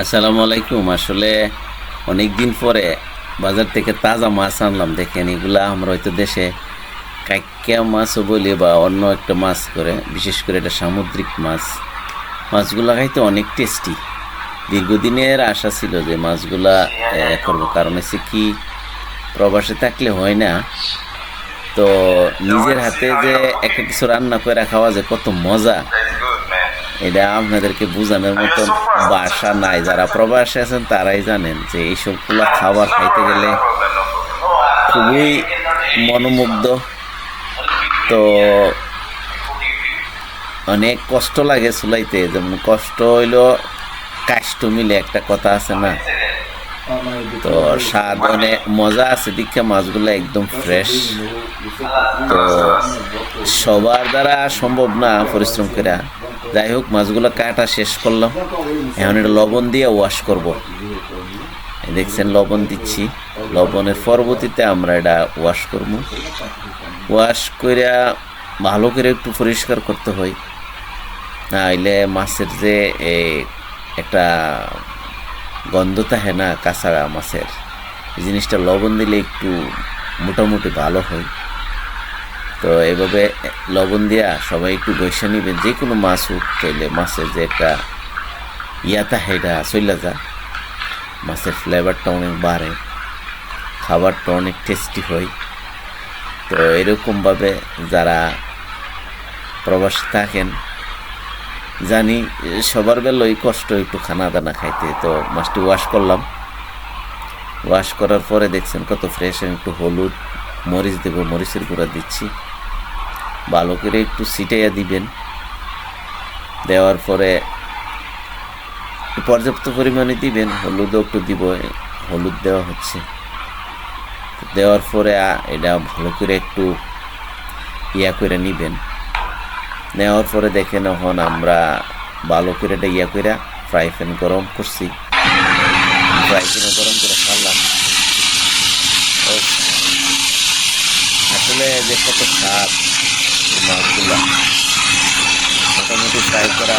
আসসালামু আলাইকুম। আসলে অনেক দিন পরে বাজার থেকে তাজা মাছ আনলাম। দেখেন, এগুলা আমরা হয়তো দেশে কাইকা মাছও বলি বা অন্য একটা মাছ করে, বিশেষ করে এটা সামুদ্রিক মাছ। মাছগুলো খাইতে অনেক টেস্টি দীর্ঘদিনের আশা ছিল যে মাছগুলা করব। কারণ হচ্ছে কি, প্রবাসে থাকলে হয় না। তো নিজের হাতে যে একটা কিছু রান্না করে খাওয়া যে কত মজা। এটা আপনাদেরকে বোঝানোর মতন বাসা নাই। যারা প্রবাসে আছেন, তারাই জানেন যে এইসবগুলো খাবার খাইতে গেলে খুবই মনোমুগ্ধ। তো অনেক কষ্ট লাগে চুলাইতে। যেমন কষ্ট হইল কাষ্ট মিলে একটা কথা আছে না? তো স্বাদ অনেক মজা আছে, দীক্ষা মাছগুলো একদম ফ্রেশ তো সবার দ্বারা সম্ভব না পরিশ্রম করে। যাই হোক, মাছগুলো কাটা শেষ করলাম। এখন এটা লবণ দিয়ে ওয়াশ করব। দেখছেন, লবণ দিচ্ছি। লবণের পরবর্তীতে আমরা এটা ওয়াশ করব। ওয়াশ করে ভালো করে একটু পরিষ্কার করতে হয়। না হইলে মাছের যে একটা গন্ধ থাকে না, কাঁচা মাছের, এই জিনিসটা লবণ দিলে একটু মোটামুটি ভালো হয়। তো এভাবে লবণ দিয়া সবাই একটু গৈসা নিবেন যে কোনো মাছ তাইলে মাছের যে একটা ইয়াতা হেটা চলে যা, মাছের ফ্লেভারটা অনেক বাড়ে, খাবারটা অনেক টেস্টি হয়। তো এরকমভাবে যারা প্রবাসী থাকেন, জানি সবার বেলায় কষ্ট একটু খানা দানা খাইতে, তো মাছটি ওয়াশ করলাম। ওয়াশ করার পরে দেখছেন কত ফ্রেশ একটু হলুদ মরিচ দেবো, মরিচের গুঁড়া দিচ্ছি। ভালো করে একটু ছিটাইয়া দিবেন। দেওয়ার পরে পর্যাপ্ত পরিমাণে দিবেন, হলুদও একটু দিব, হলুদ দেওয়া হচ্ছে। দেওয়ার পরে এটা ভালো করে একটু ইয়া করে নিবেন। নেওয়ার পরে দেখেন, এখন আমরা ভালো করে এটা ইয়া করে ফ্রাই প্যান গরম করছি। ফ্রাই প্যানে গরম করে খাল্লাম আসলে যে কত স্বাদ। মাছগুলো মোটামুটি ফ্রাই করা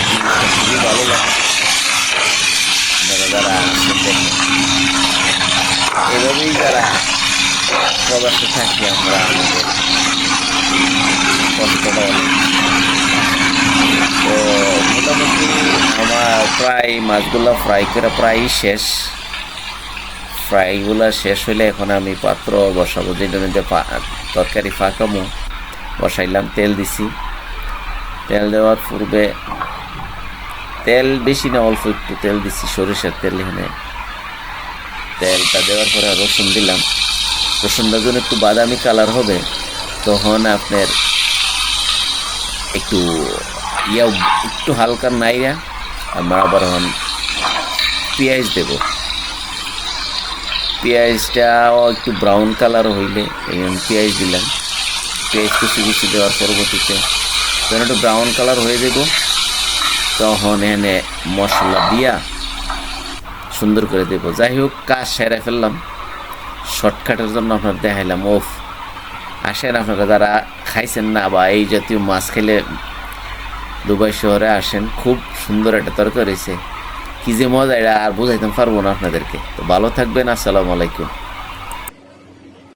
জিনিসটা খুবই ভালো লাগে যারা যারা আছেন দেখেন এভাবেই যারা প্রবাসে থাকি আমরা আমাদের কষ্টটা অনেক তো মোটামুটি আমার প্রায় মাছগুলো ফ্রাই করে প্রায় শেষ ফ্রাইগুলো শেষ হলে এখন আমি পাত্র বসাবো। যেটা মধ্যে তরকারি ফাঁকামো, বসাইলাম, তেল দিছি। তেল দেওয়ার পূর্বে তেল বেশি না, অল্প একটু তেল দিছি, সরিষার তেল এখানে। তেলটা দেওয়ার পরে রসুন দিলাম। রসুনটা যখন একটু বাদামি কালার হবে, তখন আপনার একটু ইয়া, একটু হালকা নাইরা আমরা আবার পেঁয়াজ দেব। পেঁয়াজটাও একটু ব্রাউন কালার হইলে পেঁয়াজ দিলাম। পেঁয়াজ কুচি কুচি দেওয়ার পরবর্তীতে যখন একটু ব্রাউন কালার হয়ে যাব, তখন এনে মশলা দিয়া সুন্দর করে দেবো। যাই হোক, কাজ সেরে ফেললাম। শর্টকাটের জন্য আপনার দেখাইলাম। ওফ, আসেন আপনারা যারা খাইছেন না বা এই জাতীয় মাছ খেলে দুবাই শহরে আসেন, খুব সুন্দর একটা তরকারি কী যে মজা এটা আর বোঝাইতাম পারব না আপনাদেরকে। তো ভালো থাকবেন আসসালামু আলাইকুম।